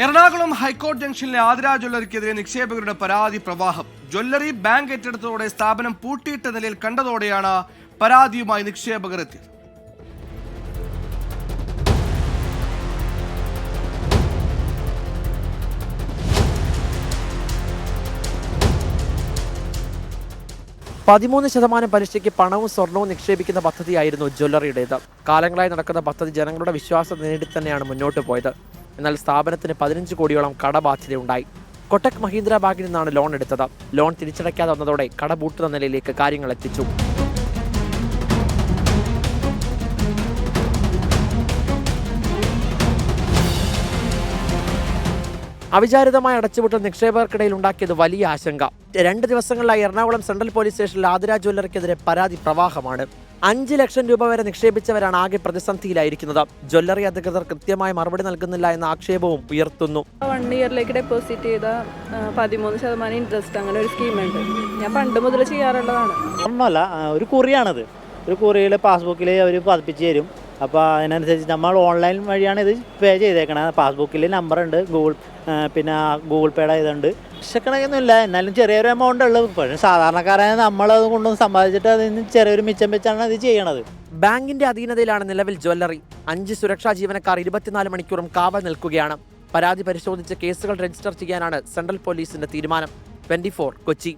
എറണാകുളം ഹൈക്കോടതി ജംഗ്ഷനിലെ ആതിര ജ്വല്ലറിക്കെതിരെ നിക്ഷേപകരുടെ പരാതി പ്രവാഹം. ജ്വല്ലറി ബാങ്ക് ഏറ്റെടുത്തതോടെ സ്ഥാപനം പൂട്ടിയിട്ട നിലയിൽ കണ്ടതോടെയാണ് പരാതിയുമായി നിക്ഷേപകർ എത്തിയത്. പതിമൂന്ന് ശതമാനം പലിശയ്ക്ക് പണവും സ്വർണവും നിക്ഷേപിക്കുന്ന പദ്ധതിയായിരുന്നു ജ്വല്ലറിയുടേത്. കാലങ്ങളായി നടക്കുന്ന പദ്ധതി ജനങ്ങളുടെ വിശ്വാസം നേടി തന്നെയാണ് മുന്നോട്ട് പോയത്. എന്നാൽ സ്ഥാപനത്തിന് പതിനഞ്ച് കോടിയോളം കടബാധ്യതയുണ്ടായി. കൊട്ടക് മഹീന്ദ്ര ബാങ്കിൽ നിന്നാണ് ലോൺ എടുത്തത്. ലോൺ തിരിച്ചടയ്ക്കാതെ വന്നതോടെ കട പൂട്ടുന്ന നിലയിലേക്ക് കാര്യങ്ങൾ എത്തിച്ചു. അവിചാരിതമായ അടച്ചുപൂട്ടൽ നിക്ഷേപകർക്കിടയിൽ ഉണ്ടാക്കിയത് വലിയ ആശങ്ക. രണ്ട് ദിവസങ്ങളിലായി എറണാകുളം സെൻട്രൽ പോലീസ് സ്റ്റേഷനിൽ ആതിര ജ്വല്ലറിക്കെതിരെ പരാതി പ്രവാഹമാണ്. അഞ്ച് ലക്ഷം രൂപ വരെ നിക്ഷേപിച്ചവരാണ് ആകെ പ്രതിസന്ധിയിലായിരിക്കുന്നത്. ജ്വല്ലറി അധികൃതർ കൃത്യമായ മറുപടി നൽകുന്നില്ല എന്ന ആക്ഷേപവും ഉയർത്തുന്നു. വൺ ഇയറിലേക്ക് ഡെപ്പോസിറ്റ് ചെയ്ത പതിമൂന്ന് ശതമാനം ഇൻട്രസ്റ്റ് അങ്ങനെ ഒരു സ്കീമുണ്ട് ഞാൻ പണ്ട് മുതൽ ചെയ്യാറുള്ളതാണ്. ഒന്നുമല്ല ഒരു കുറിയാണത്. ഒരു കുറിയിൽ പാസ്ബുക്കിൽ അവർ പതിപ്പിച്ച് തരും. അപ്പോൾ അതിനനുസരിച്ച് നമ്മൾ ഓൺലൈൻ വഴിയാണ് ഇത് പേ ചെയ്തേക്കണത് പാസ്ബുക്കിൽ നമ്പറുണ്ട് ഗൂഗിൾ പിന്നെ ഗൂഗിൾ പേയുടെ ഇതുണ്ട്. വിശക്കണയൊന്നുമില്ല എന്നാലും ചെറിയൊരു എമൗണ്ട് ഉള്ളത് പക്ഷേ സാധാരണക്കാരായ നമ്മളത് കൊണ്ടൊന്ന് സമ്പാദിച്ചിട്ട് അതിന് ചെറിയൊരു മിച്ചം വെച്ചാണ് ഇത് ചെയ്യണത്. ബാങ്കിന്റെ അധീനതയിലാണ് നിലവിൽ ജ്വല്ലറി. അഞ്ച് സുരക്ഷാ ജീവനക്കാർ ഇരുപത്തിനാല് മണിക്കൂറും കാവൽ നിൽക്കുകയാണ്. പരാതി പരിശോധിച്ച് കേസുകൾ രജിസ്റ്റർ ചെയ്യാനാണ് സെൻട്രൽ പോലീസിന്റെ തീരുമാനം. ട്വന്റി കൊച്ചി.